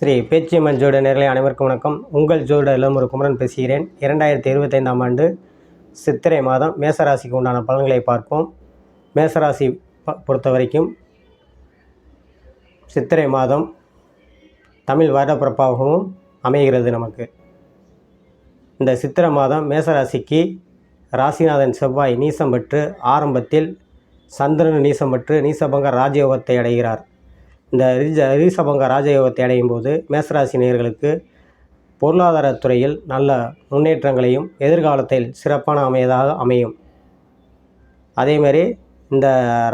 ஸ்ரீ பேச்சியம்மன் ஜோட நேர்களை அனைவருக்கும் வணக்கம். உங்கள் ஜோட இளமுரு குமரன் பேசுகிறேன். இரண்டாயிரத்தி இருபத்தைந்தாம் ஆண்டு சித்திரை மாதம் மேசராசிக்கு உண்டான பலன்களை பார்ப்போம். மேசராசி ப- பொறுத்த வரைக்கும் சித்திரை மாதம் தமிழ் வருடப்பிறப்பாகவும் அமைகிறது நமக்கு. இந்த சித்திரை மாதம் மேசராசிக்கு ராசிநாதன் செவ்வாய் நீசம் பெற்று ஆரம்பத்தில் சந்திரன் நீசம் பெற்று நீசபங்க ராஜயோகத்தை அடைகிறார். இந்த ரீஜ ரீசபங்க ராஜயோகத்தை அடையும் போது மேசராசி நேர்களுக்கு பொருளாதாரத்துறையில் நல்ல முன்னேற்றங்களையும் எதிர்காலத்தில் சிறப்பான அமையதாக அமையும். அதேமாரி இந்த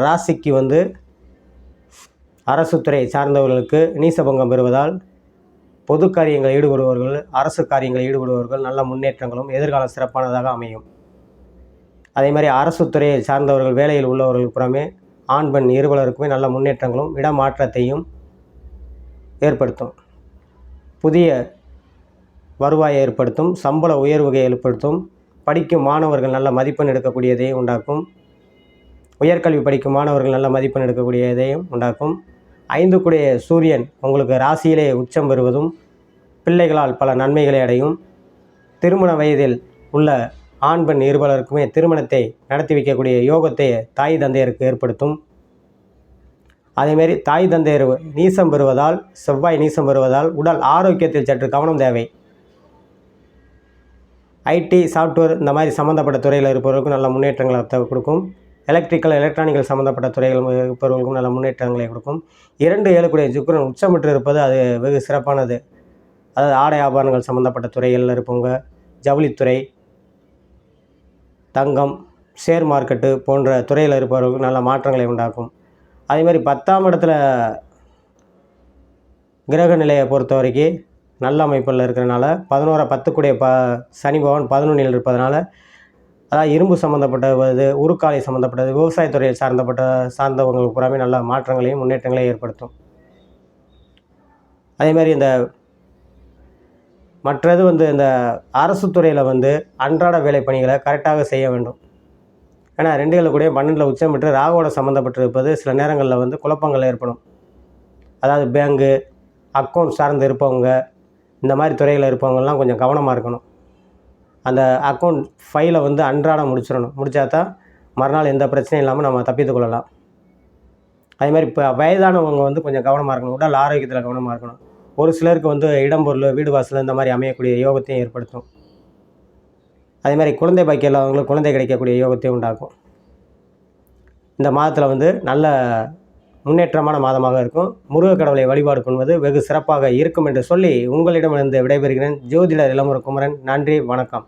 ராசிக்கு வந்து அரசு துறை சார்ந்தவர்களுக்கு நீசபங்கம் பெறுவதால் பொது காரியங்களில் ஈடுபடுபவர்கள் அரசு காரியங்களில் ஈடுபடுபவர்கள் நல்ல முன்னேற்றங்களும் எதிர்காலம் சிறப்பானதாக அமையும். அதே மாதிரி அரசு துறையை சார்ந்தவர்கள் வேலையில் உள்ளவர்கள் புறமே ஆண் பெண் இருவலருக்குமே நல்ல முன்னேற்றங்களும் இடமாற்றத்தையும் ஏற்படுத்தும். புதிய வருவாயை ஏற்படுத்தும் சம்பள உயர்வுகை ஏற்படுத்தும் படிக்கும் மாணவர்கள் நல்ல மதிப்பெண் எடுக்கக்கூடியதையும் உண்டாக்கும் உயர்கல்வி படிக்கும் மாணவர்கள் நல்ல மதிப்பெண் எடுக்கக்கூடியதையும் உண்டாக்கும். ஐந்து கூடிய சூரியன் உங்களுக்கு ராசியிலே உச்சம் பெறுவதும் பிள்ளைகளால் பல நன்மைகளை அடையும். திருமண வயதில் உள்ள ஆண் பெண் இருபலருக்குமே திருமணத்தை நடத்தி வைக்கக்கூடிய யோகத்தை தாய் தந்தையருக்கு ஏற்படுத்தும். அதேமாரி தாய் தந்தையர் நீசம் பெறுவதால் செவ்வாய் நீசம் பெறுவதால் உடல் ஆரோக்கியத்தில் சற்று கவனம் தேவை. ஐடி சாஃப்ட்வேர் இந்த மாதிரி சம்மந்தப்பட்ட துறையில் இருப்பவர்களுக்கும் நல்ல முன்னேற்றங்களை கொடுக்கும். எலக்ட்ரிக்கல் எலக்ட்ரானிக்கல் சம்மந்தப்பட்ட துறைகள் இருப்பவர்களுக்கும் நல்ல முன்னேற்றங்களை கொடுக்கும். இரண்டு ஏழுக்குடைய சுக்கரன் உச்சமிட்டு இருப்பது அது வெகு சிறப்பானது. அதாவது ஆடை ஆபரணங்கள் சம்மந்தப்பட்ட துறைகளில் இருப்பவங்க ஜவுளித்துறை தங்கம் ஷேர் மார்க்கெட்டு போன்ற துறையில் இருப்பவர்களுக்கு நல்ல மாற்றங்களை உண்டாக்கும். அதே மாதிரி பத்தாம் இடத்துல கிரக நிலையை பொறுத்த வரைக்கும் நல்ல அமைப்பில் இருக்கிறனால பதினோரா பத்துக்குடைய ப சனி பகவான் பதினொன்றில் இருப்பதனால அதாவது இரும்பு சம்மந்தப்பட்டது உருக்காலை சம்மந்தப்பட்டது விவசாயத்துறையில் சார்ந்தப்பட்ட சார்ந்தவங்களுக்கு புறாமே நல்ல மாற்றங்களையும் முன்னேற்றங்களையும் ஏற்படுத்தும். அதே மாதிரி இந்த மற்றது வந்து இந்த அரசு துறையில் வந்து அன்றாட வேலை பணிகளை கரெக்டாக செய்ய வேண்டும். ஏன்னா ரெண்டுகளை கூட பன்னெண்டில் உச்சம் பெற்று ராகுவோட சம்மந்தப்பட்டிருப்பது சில நேரங்களில் வந்து குழப்பங்கள் ஏற்படும். அதாவது பேங்கு அக்கௌண்ட் சார்ந்து இருப்பவங்க இந்த மாதிரி துறையில் இருப்பவங்கெல்லாம் கொஞ்சம் கவனமாக இருக்கணும். அந்த அக்கௌண்ட் ஃபைலை வந்து அன்றாடம் முடிச்சிடணும். முடித்தா தான் மறுநாள் எந்த பிரச்சனையும் இல்லாமல் நம்ம தப்பித்து கொள்ளலாம். அதே மாதிரி இப்போ வயதானவங்க வந்து கொஞ்சம் கவனமாக இருக்கணும். உடல் ஆரோக்கியத்தில் கவனமாக இருக்கணும். ஒரு சிலருக்கு வந்து இடம் பொருள் வீடு வாசல் இந்த மாதிரி அமையக்கூடிய யோகத்தையும் ஏற்படுத்தும். அதே மாதிரி குழந்தை பாக்கியம் இல்லாதவங்களுக்கு குழந்தை கிடைக்கக்கூடிய யோகத்தையும் உண்டாக்கும். இந்த மாதத்தில் வந்து நல்ல முன்னேற்றமான மாதமாக இருக்கும். முருகக் கடவுளை வழிபாடு பண்ணுவது வெகு சிறப்பாக இருக்கும் என்று சொல்லி உங்களிடமிருந்து விடைபெறுகிறேன். ஜோதிடர் இளமுறை குமரன் நன்றி வணக்கம்.